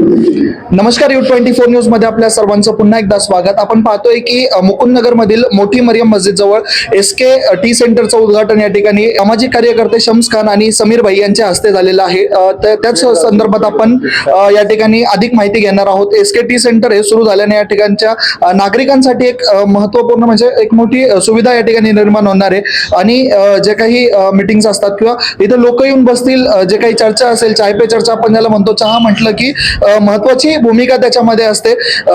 नमस्कार you twenty four न्यूजमध्ये आपल्या सर्वांचं पुन्हा एकदा स्वागत. आपण पाहतोय की मुकुंदनगर मधील मोठी मरियम मस्जिद जवळ एस के टी सेंटरचं उद्घाटन या ठिकाणी सामाजिक कार्यकर्ते शम्स खान आणि समीर भाई यांच्या हस्ते झालेलं आहे. त्याच संदर्भात आपण या ठिकाणी अधिक माहिती घेणार आहोत. एस के टी सेंटर हे सुरू झाल्याने या ठिकाणच्या नागरिकांसाठी एक महत्त्वपूर्ण महत्त्वपूर्ण म्हणजे एक मोठी सुविधा या ठिकाणी निर्माण होणार आहे. आणि जे काही मीटिंग्स असतात किंवा इथं लोक येऊन बसतील जे काही चर्चा असेल चाय पे चर्चा आपण ज्याला म्हणतो चहा म्हटलं की महत्वाची भूमिका त्याच्यामध्ये असते.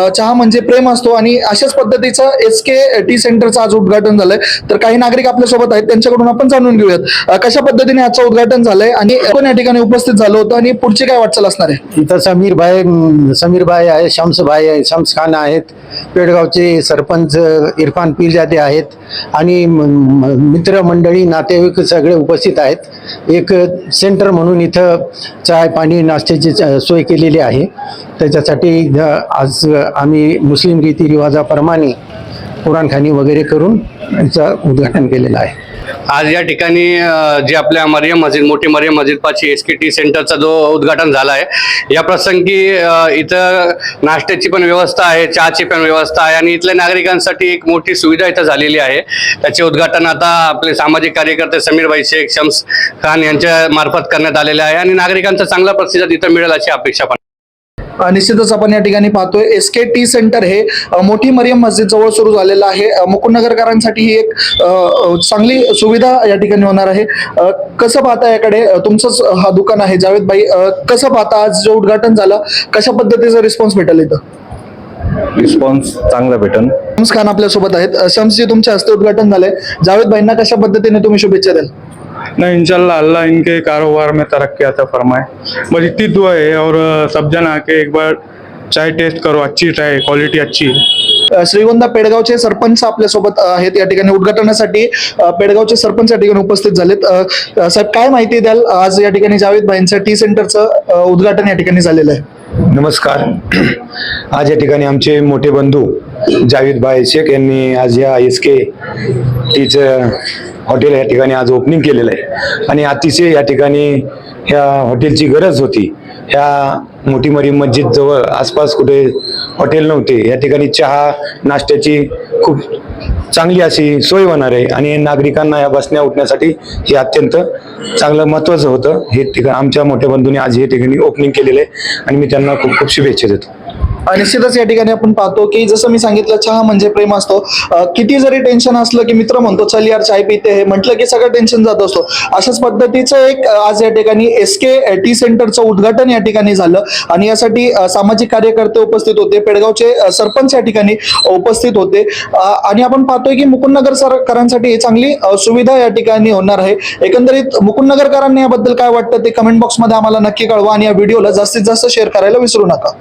चहा म्हणजे प्रेम असतो आणि अशाच पद्धतीचं एस के टी सेंटरचं आज उद्घाटन झालंय. तर काही नागरिक आपल्यासोबत आहेत त्यांच्याकडून आपण जाणून घेऊयात. कशा पद्धतीने आजचं उद्घाटन झालंय आणि कोण या ठिकाणी उपस्थित झालं होतं आणि पुढची काय वाटचाल असणार आहे? इथं समीर भाई समीर भाई आहे शम्स भाई आहे शम्स खान आहेत पेडगावचे सरपंच इरफान पीरजादे आहेत आणि मित्रमंडळी नातेवाईक सगळे उपस्थित आहेत. एक सेंटर म्हणून इथं चाय पाणी नाश्त्याची च- सोय केलेली आहे. त्याच्यासाठी आज आम्ही मुस्लिम रीतिरिवाजाप्रमाणे कुराणखानी वगैरे करून याचं उद्घाटन केलेलं आहे. आज या ठिकाणी जे आपल्या मरियम मस्जिद मोठी मरियम मस्जिद पाची एस के टी सेंटरचा जो उद्घाटन झाला आहे या प्रसंगी इथं नाश्त्याची पण व्यवस्था आहे चहाची पण व्यवस्था आहे आणि इथल्या नागरिकांसाठी एक मोठी सुविधा इथं झालेली आहे. त्याचे उद्घाटन आता आपले सामाजिक कार्यकर्ते समीरभाई शेख शम्स खान यांच्या मार्फत करण्यात आलेले आहे आणि नागरिकांचा चांगला प्रतिसाद इथं मिळेल अशी अपेक्षा पण निश्चितच आपण या ठिकाणी पाहतोय. एस के टी सेंटर हे मोठी मरियम मस्जिद जवळ सुरू झालेलं आहे. मुकुंदनगरकरांसाठी ही एक चांगली सुविधा या ठिकाणी होणार आहे. कसं पाहता याकडे तुमचंच हा दुकान आहे जावेद भाई. कसं पाहता आज जे उद्घाटन झालं कशा पद्धतीचा रिस्पॉन्स भेटेल इथं? रिस्पॉन्स चांगला भेटन शम्स खान आपल्यासोबत आहेत. शम्सजी तुमच्या हस्ते उद्घाटन झालंय. जावेद भाईंना कशा पद्धतीने तुम्ही शुभेच्छा द्याल? नहीं इंशाल्लाह अल्लाह इनके कारोबार में तरक्की अता फरमाए। बस इतनी दुआ है और अ, सब जन आके एक बार चाय टेस्ट करो अच्छी चाय क्वालिटी अच्छी है। अ, श्रीगोंदा पेडगावचे सरपंच आपल्यासोबत अ, आहेत या ठिकाणी उद्घाटनासाठी. अ, पेडगावचे सरपंच या ठिकाणी उपस्थित झालेत. अ, अ, साहेब काय माहिती द्याल? आज या ठिकाणी जावेद भाईंचं टी सेंटरचं अ, उद्घाटन या ठिकाणी झालेलं आहे. नमस्कार. आज या ठिकाणी आमचे मोठे बंधू जावेद भाई शेख यांनी आज या एस के टीचं हॉटेल या ठिकाणी आज ओपनिंग केलेलं आहे. आणि अतिशय या ठिकाणी ह्या हॉटेलची गरज होती. ह्या मोठी मरी मस्जिद जवळ आसपास कुठे हॉटेल नव्हते. या ठिकाणी चहा नाश्त्याची खूप चांगली अशी सोय होणार आहे आणि नागरिकांना या बसण्या उठण्यासाठी हे अत्यंत चांगलं महत्त्वाचं होतं. हे ठिकाण आमच्या मोठ्या बंधूंनी आज हे ठिकाणी ओपनिंग केलेलं आहे आणि मी त्यांना खूप खूप शुभेच्छा देतो. निश्चितच या ठिकाणी आपण पाहतो की जसं मी सांगितलं चहा म्हणजे प्रेम असतो. किती जरी टेन्शन असलं की मित्र म्हणतो चल यार चाय पिते हे म्हटलं की सगळं टेन्शन जात असतो. अशाच पद्धतीचं एक आज या ठिकाणी एस के टी सेंटरचं उद्घाटन या ठिकाणी झालं. आणि यासाठी सामाजिक कार्यकर्ते उपस्थित होते पेडगावचे सरपंच या ठिकाणी उपस्थित होते. आणि आपण पाहतोय की मुकुंदनगर सरकारांसाठी ही चांगली सुविधा या ठिकाणी होणार आहे. एकंदरीत मुकुंदनगरकरांनी याबद्दल काय वाटतं ते कमेंट बॉक्समध्ये आम्हाला नक्की कळवा आणि या व्हिडिओला जास्तीत जास्त शेअर करायला विसरू नका.